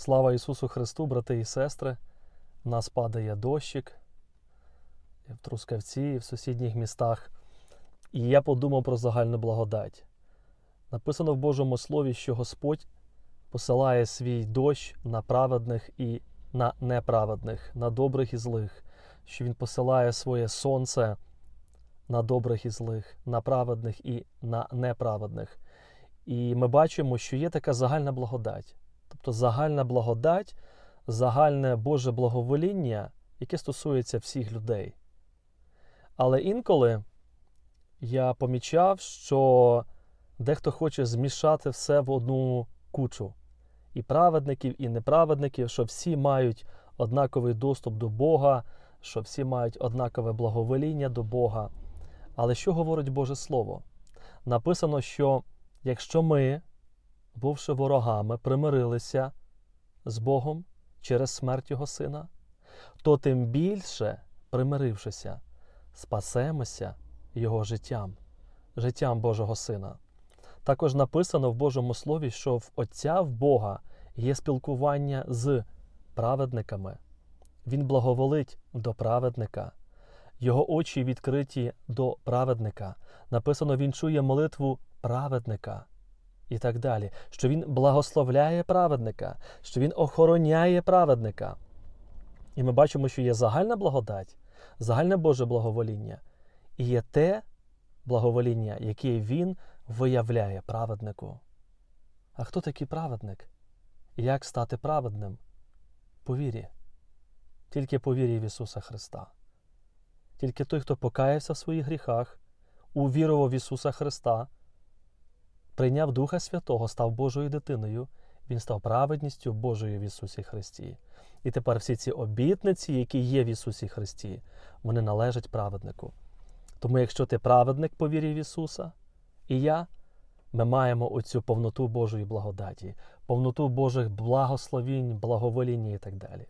Слава Ісусу Христу, брати і сестри. У нас падає дощик і в Трускавці, і в сусідніх містах. І я подумав про загальну благодать. Написано в Божому Слові, що Господь посилає свій дощ на праведних і на неправедних, на добрих і злих, що Він посилає своє сонце на добрих і злих, на праведних і на неправедних. І ми бачимо, що є така загальна благодать. Тобто загальна благодать, загальне Боже благовоління, яке стосується всіх людей. Але інколи я помічав, що дехто хоче змішати все в одну кучу. І праведників, і неправедників, що всі мають однаковий доступ до Бога, що всі мають однакове благовоління до Бога. Але що говорить Боже Слово? Написано, що якщо ми, бувши ворогами, примирилися з Богом через смерть Його Сина, то тим більше, примирившися, спасемося Його життям, життям Божого Сина. Також написано в Божому Слові, що в Отця в Бога є спілкування з праведниками. Він благоволить до праведника. Його очі відкриті до праведника. Написано, він чує молитву праведника і так далі. Що він благословляє праведника, що він охороняє праведника. І ми бачимо, що є загальна благодать, загальне Боже благовоління, і є те благовоління, яке він виявляє праведнику. А хто такий праведник? Як стати праведним? По вірі. Тільки по вірі в Ісуса Христа. Тільки той, хто покаявся в своїх гріхах, увірував в Ісуса Христа, прийняв Духа Святого, став Божою дитиною, Він став праведністю Божою в Ісусі Христі. І тепер всі ці обітниці, які є в Ісусі Христі, вони належать праведнику. Тому, якщо ти праведник по вірі в Ісуса, і я, ми маємо оцю повноту Божої благодаті, повноту Божих благословінь, благовоління і так далі.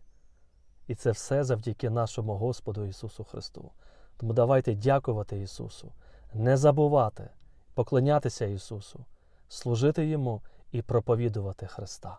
І це все завдяки нашому Господу Ісусу Христу. Тому давайте дякувати Ісусу, не забувати, поклонятися Ісусу, служити Йому і проповідувати Христа.